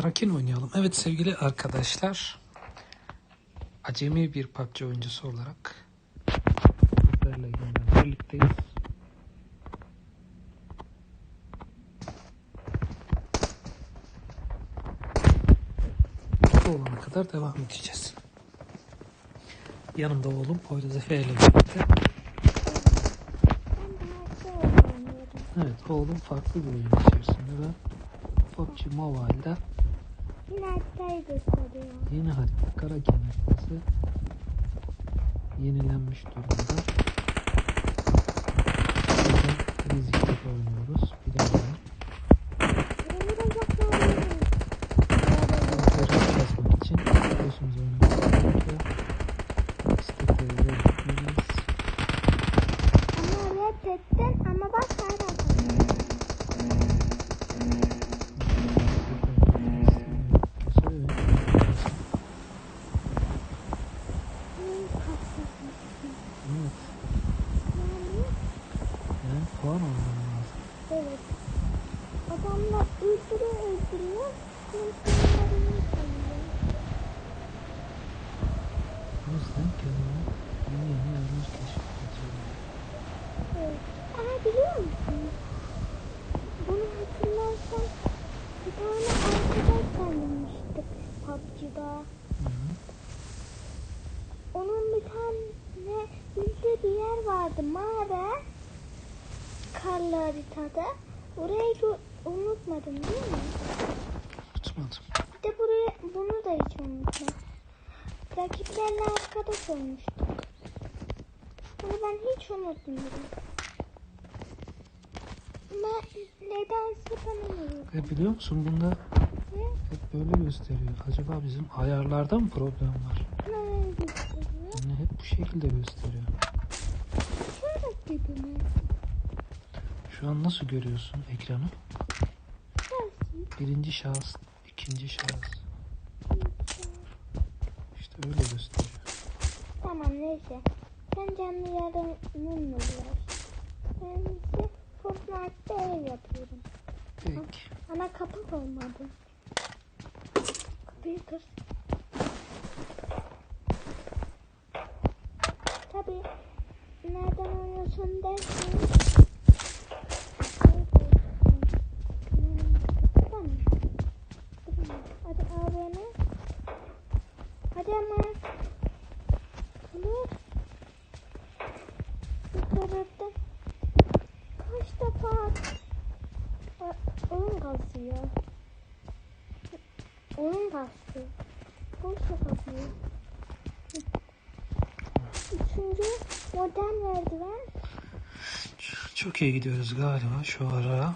Karakin oynayalım. Evet sevgili arkadaşlar. Acemi bir PUBG oyuncusu olarak sizlerle yeniden olana kadar devam edeceğiz. Yanımda oğlum Poyraz Efe ile birlikte. Evet oğlum farklı bir oyun içerisinde ve PUBG Mobile'da Yine haritayı gösteriyor. Yeni harita Karakin haritası yenilenmiş durumda. Burada defa oynuyoruz. Bir de var. Bunu da yapıyorum. Kontrolü yazmak için biliyorsunuz oynamak gerekiyor. İstekleri veriyoruz. Ama reddettin ama bak hala Bunun kasası. Evet, Yani yani puan almam lazım. evet. Adamlar öldürüyor öldürüyor. Insanlarını sanıyor. O yüzden kendime yeni yeni yerler keşfediyorum. Evet. Aa biliyor musun? Bunu hatırlarsan bir tane arkadaş tanımıştık PUBG'da. Hı hı. Tane yüzde bir yer vardı mağara. Karlı haritada. Orayı unutmadım değil mi? Tutmadım. Bir de buraya bunu da hiç unutma. Rakiplerle arkadaş olmuştuk. Bunu ben hiç unutmuyorum. Ben nedense tanımıyorum. Ve biliyor musun bunda Ne? hep böyle gösteriyor. Acaba bizim ayarlarda mı problem var? Hep bu şekilde gösteriyor. Şu an nasıl görüyorsun ekranı? Birinci şahıs, ikinci şahıs. İşte öyle gösteriyor. Tamam neyse. Sen canlı yayınınla uğraş. Ben ise Fortnite'da ev yapıyorum. Peki. Ama kapı olmadı. Kapıyı kır. Nereden oynuyorsun dersin. Tamam. Hadi AVM. Hadi ama. Olur. İyi gidiyoruz galiba şu ara.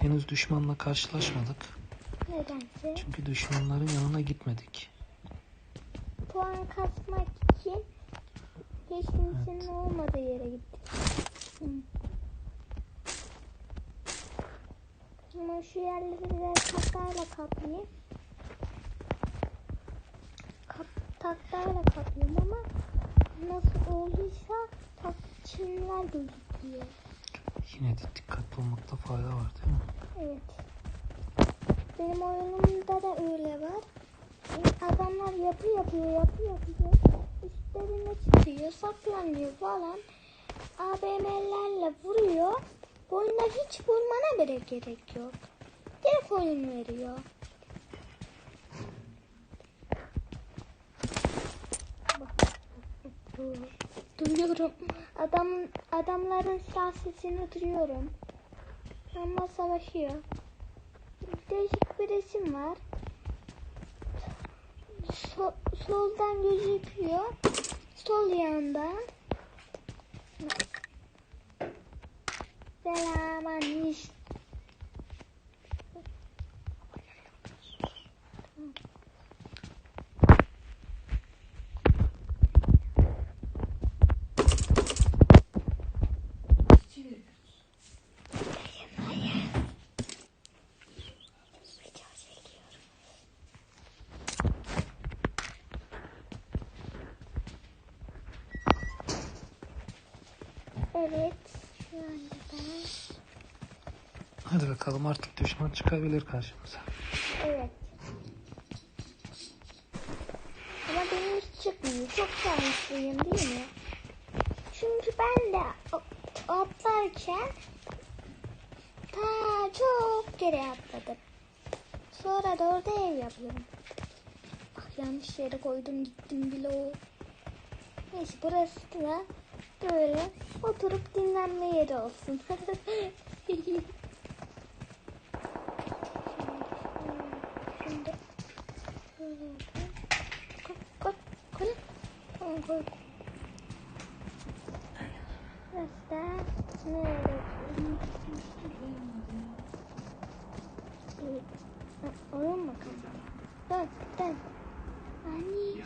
Henüz düşmanla karşılaşmadık. Nedense Çünkü düşmanların yanına gitmedik. puan kasmak için hiç kimsenin olmadığı yere gittik. Hı. Ama şu yerleri de tahtayla kaplayayım. Kap, tahtayla kaplıyorum ama nasıl olduysa tak, çimler gözüküyor. Yine de dikkatli olmakta fayda var değil mi? Evet. Benim oyunumda da öyle var. Adamlar yapı yapıyor, yapı yapıyor. Üstlerine çıkıyor, saklanıyor falan. AVM'lerle vuruyor. Oyunda hiç vurmana bile gerek yok. Direkt oyun veriyor. Duyuyorum. Adam adamların silah sesini duyuyorum. Ama savaşıyor. Değişik bir resim var. So- soldan gözüküyor. Sol yandan. Selamanış. Video çekiyorum. Evet. Şu anda ben Hadi bakalım artık düşman çıkabilir karşımıza. Evet. Ama benim hiç çıkmıyor. Çok şanslıyım değil mi? Çünkü ben de atlarken ta çok geri atladım. Sonra da orada ev yapıyorum. Bak yanlış yere koydum gittim bile o. Neyse burası da böyle oturup dinlenme yeri olsun. Da nerede? Ha, Oyun bakalım. Dön, dön. Anne.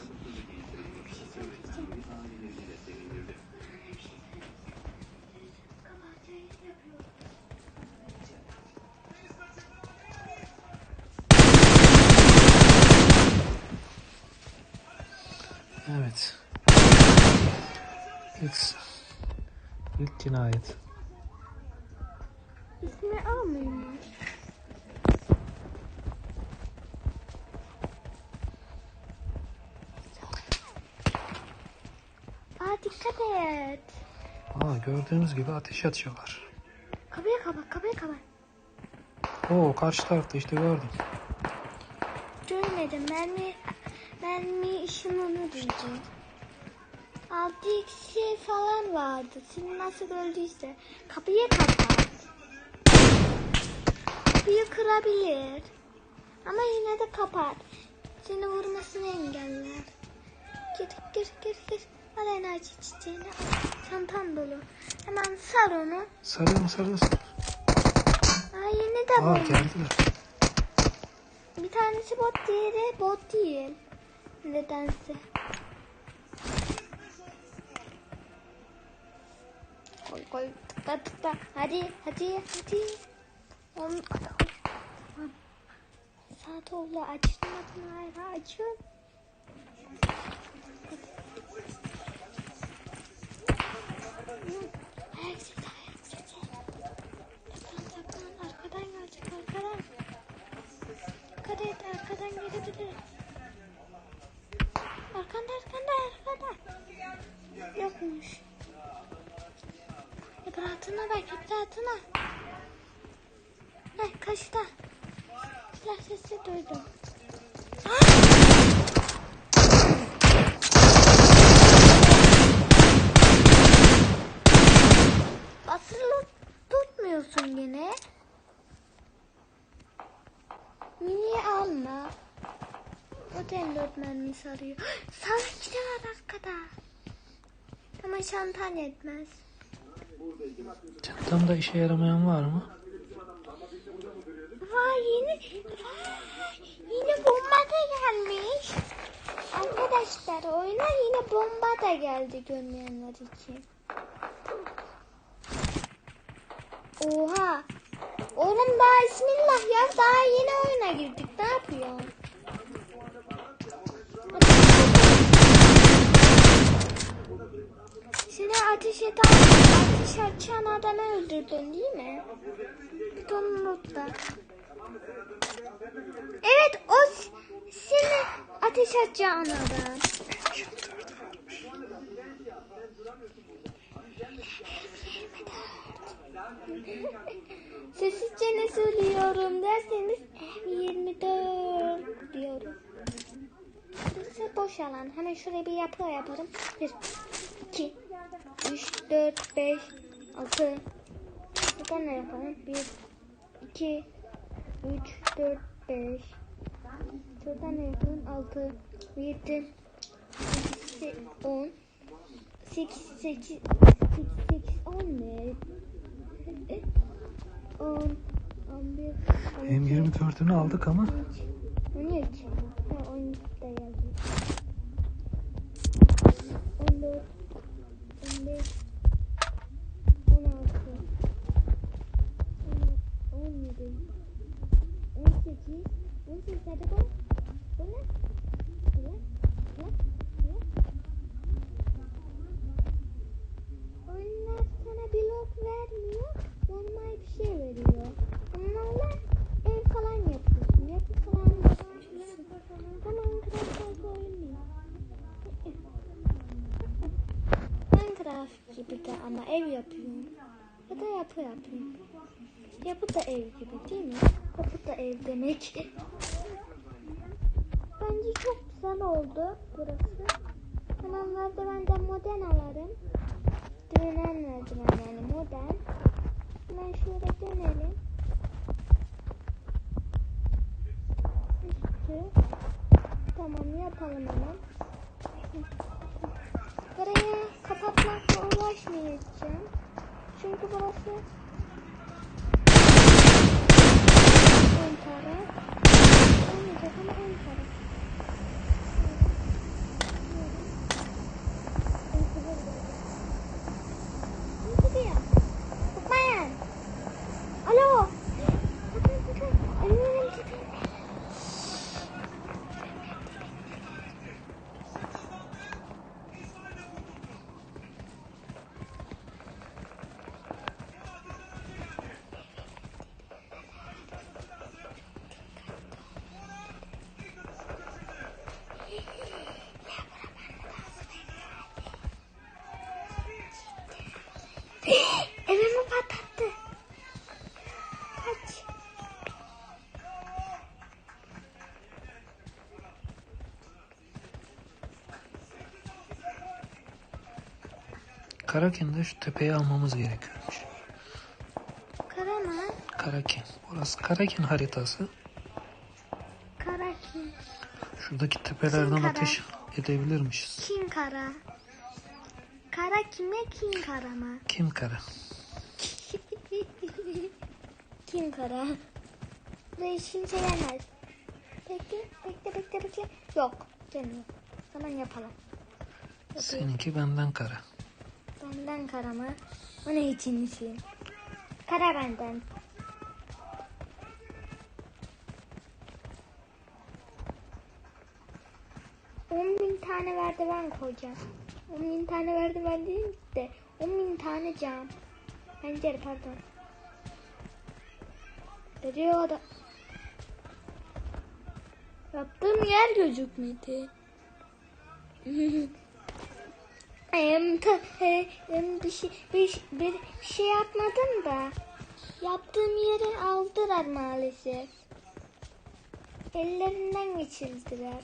İlk cinayet. İsmi almayayım mı? Aa dikkat et. Aa, gördüğünüz gibi ateş atıyorlar. Kapıyı kapat, kapıyı kapat. Oo karşı tarafta işte gördüm. Görmedim. Mermi, mermi ışınını duydum. Altı kişi falan vardı. Şimdi nasıl öldüyse. Kapıyı kapat. Kapıyı kırabilir. Ama yine de kapat. Seni vurmasını engeller. Gir gir gir gir. Al enerji çiçeğini. al. Çantam dolu. Hemen sar onu. Sarıyorum sarıyorsun. Aa yine de Aa bomba. geldiler. Bir tanesi bot diğeri bot değil. Nedense. Koy tıkla tıkla. Hadi hadi hadi. On kadar. Tamam. Saat oldu açılmadın hala açın. Ayak Mini alma. O da M4 mermisi arıyor. Sanki de var arkada. Ama çantan yetmez. Çantamda işe yaramayan var mı? Vay yine, vay, yine bomba da gelmiş. Arkadaşlar oyuna yine bomba da geldi görmeyenler için. Oha. Oğlum daha bismillah ya daha yeni oyuna girdik ne yapıyorsun? Seni ateş eden, ateş açan adamı öldürdün değil mi? Bunu unutma. Evet o seni ateş açan adam. Sessizce ne söylüyorum derseniz 24 diyorum. Burası boş alan. Hemen şuraya bir yapı yaparım. 1, 2, 3, 4, 5, 6. Buradan ne yapalım? 1, 2, 3, 4, 5. Şuradan ne yapalım? 6, 7, 8, 10. 8, 8, 8, 8, 10 ne? 10, 11, 12, M24'ünü aldık ama 13. Ha 13 de geldi. 14 15 16 17 18 18 hadi bu. Bu ne? Bu ne? Bu ne? Bu ne? Oyunlar sana blok vermiyor. Normal bir şey veriyor. Ama Etraf gibi de ama ev yapıyorum. Ya da yapı yapıyorum. Yapı da ev gibi değil mi? Yapı da ev demek. Bence çok güzel oldu burası. Hemen merdivenden modern alırım. Dönen merdiven yani modern. Hemen şöyle dönelim. Üstü. Tamam yapalım hemen. Buraya kapatmakla uğraşmayacağım. Çünkü burası ön taraf. Olmayacak Karaken'de şu tepeyi almamız gerekiyormuş. Karaman. Karaken. Burası Karaken haritası. Karakin. Şuradaki tepelerden Kara. ateş edebilirmişiz. Kin kara. Kara kime kin kara mı? Kim kara? Kim kara? Burayı kimse gelmez. Bekle, bekle, bekle, bekle. Yok, gelmiyor. Zaman yapalım. Yapayım. Seninki benden kara. Benden kara mı? O ne için için? Kara benden. On bin tane merdiven koyacağım. On bin tane merdiven değil de on bin tane cam. Pencere pardon. Diyor da. Yaptığım yer gözükmedi. E, em, bir, şey, bir, bir şey yapmadım da yaptığım yeri aldılar maalesef. Ellerinden geçirdiler.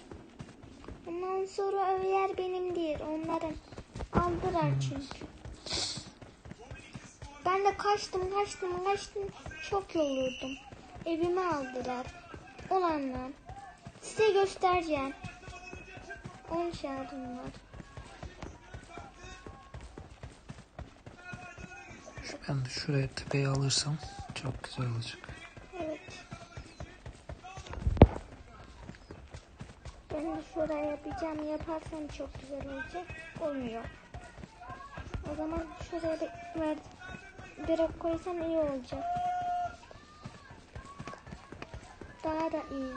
Ondan sonra o yer benim değil. Onların aldılar çünkü. Ben de kaçtım kaçtım kaçtım. Çok yoruldum. Evimi aldılar. Olanlar. Size göstereceğim. 10 şarjım var. Şu ben de şuraya tepeyi alırsam çok güzel olacak. Ben de şuraya yapacağım. Yaparsam çok güzel olacak. Olmuyor. O zaman şuraya bir ver, direkt koysam iyi olacak. Daha da iyi.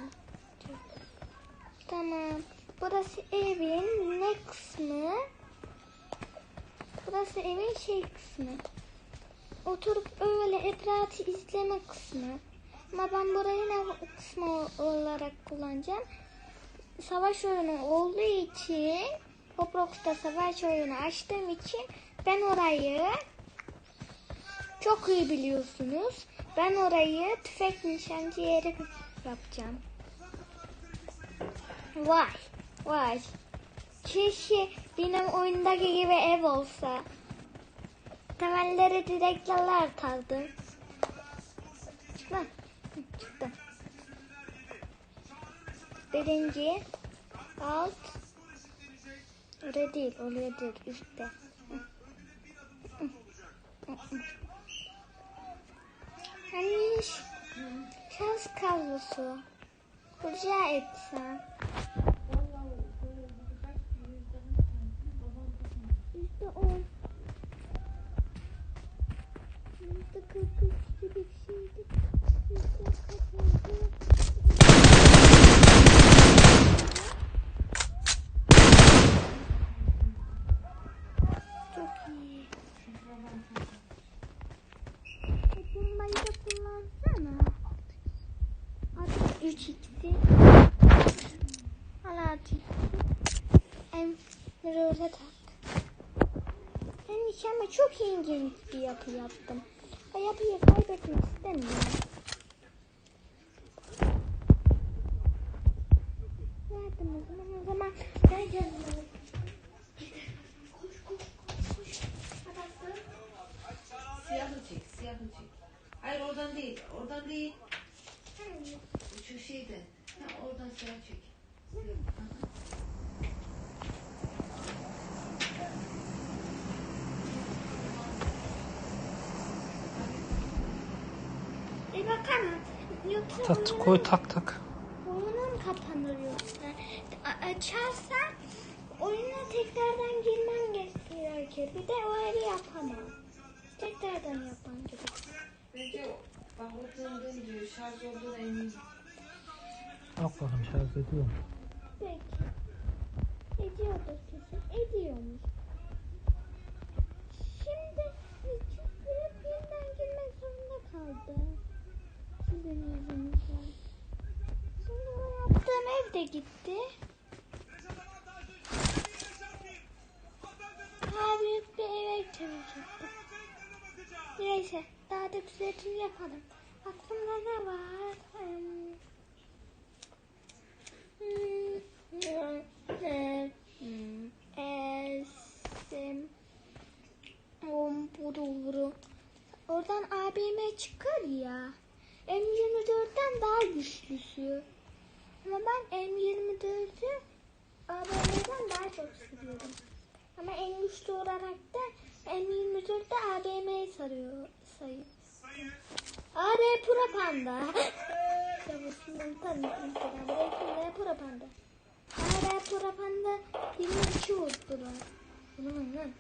Tamam. Burası evin ne kısmı? Burası evin şey kısmı. Oturup öyle etrafı izleme kısmı. Ama ben burayı ne kısmı olarak kullanacağım? Savaş oyunu olduğu için Roblox'ta savaş oyunu açtığım için ben orayı çok iyi biliyorsunuz. Ben orayı tüfek nişancı yeri yapacağım. Vay vay. Keşke benim oyundaki gibi ev olsa. Temelleri direklerler atardım. Çıktı. Birinci alt oraya değil oraya değil üstte. Hani şans kablosu rica etsem. Yüzde on. Kırk üç gibi bir şeydi. Yüzde oldu? Çok iyi. Bu bombayı da kullansana. Artık 3 x'i. Al artık. Em, orada tak. En ilginç ama çok ilginç bir yapı yaptım. Yapıyı kaybetmek istemiyorum. Verdim o zaman. O zaman ben yanıma. Koş koş koş koş. Adası. Siyahı çek, siyahı çek. Hayır oradan değil, oradan değil. Şu şeyden. Ha, oradan siyah çek. Siyah. Oyunun- koy tak tak. Oyunun kapanır yoksa. Açarsan oyuna tekrardan girmen gerekir. Bir de öyle yapamam. Tekrardan yapmam gerekir. O döndüğünce şarj olduğuna eminim. Bak bakalım şarj ediyor mu? Peki. Ediyordur kesin. Ediyormuş. Şimdi çıkıp yeniden girmek zorunda kaldı. Sizin yüzünüzden. Şimdi o yaptığım ev de gitti. Daha büyük bir eve çevirecektim. Neyse daha da düzeltimi yapalım. Aklımda ne var? Hmm. Esim buru buru. Oradan ABM çıkar ya. M24'ten daha güçlüsü. Ama ben M24'ü ABM'den daha çok seviyorum. Ama en güçlü olarak da M24'te ABM'yi sarıyor sayı. AB Pura Panda. Yavrusundan tanıdım Instagram'da. Hepimde Pura Panda. AB Pura Panda 22 vurdular. Vurmayın lan.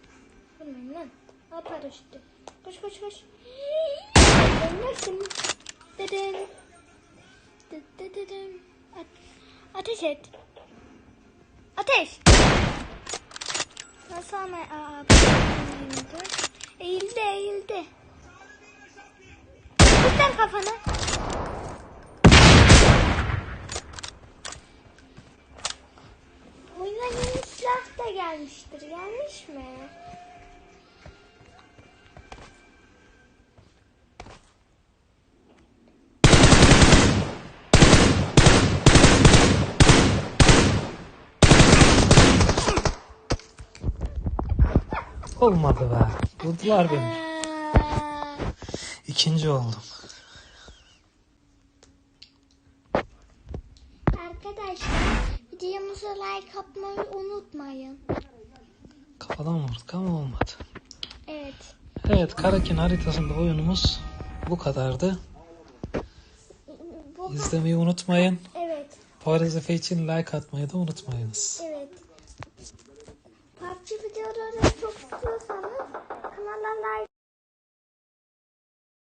Vurmayın lan. Al paraşütü. Koş koş koş. Dı- dı- dıdın. A- Ateş et. Ateş. Nasıl ama aa, eğildi. Eğildi eğildi. Tut lan kafanı. Oyuna yeni silah da gelmiştir. Gelmiş mi? Olmadı be. Vurdular beni. İkinci oldum. arkadaşlar videomuza like atmayı unutmayın. Kafadan vurduk ama olmadı. Evet. Evet Karakin haritasında oyunumuz bu kadardı. Bu İzlemeyi unutmayın. evet. Efe için like atmayı da unutmayınız. Evet.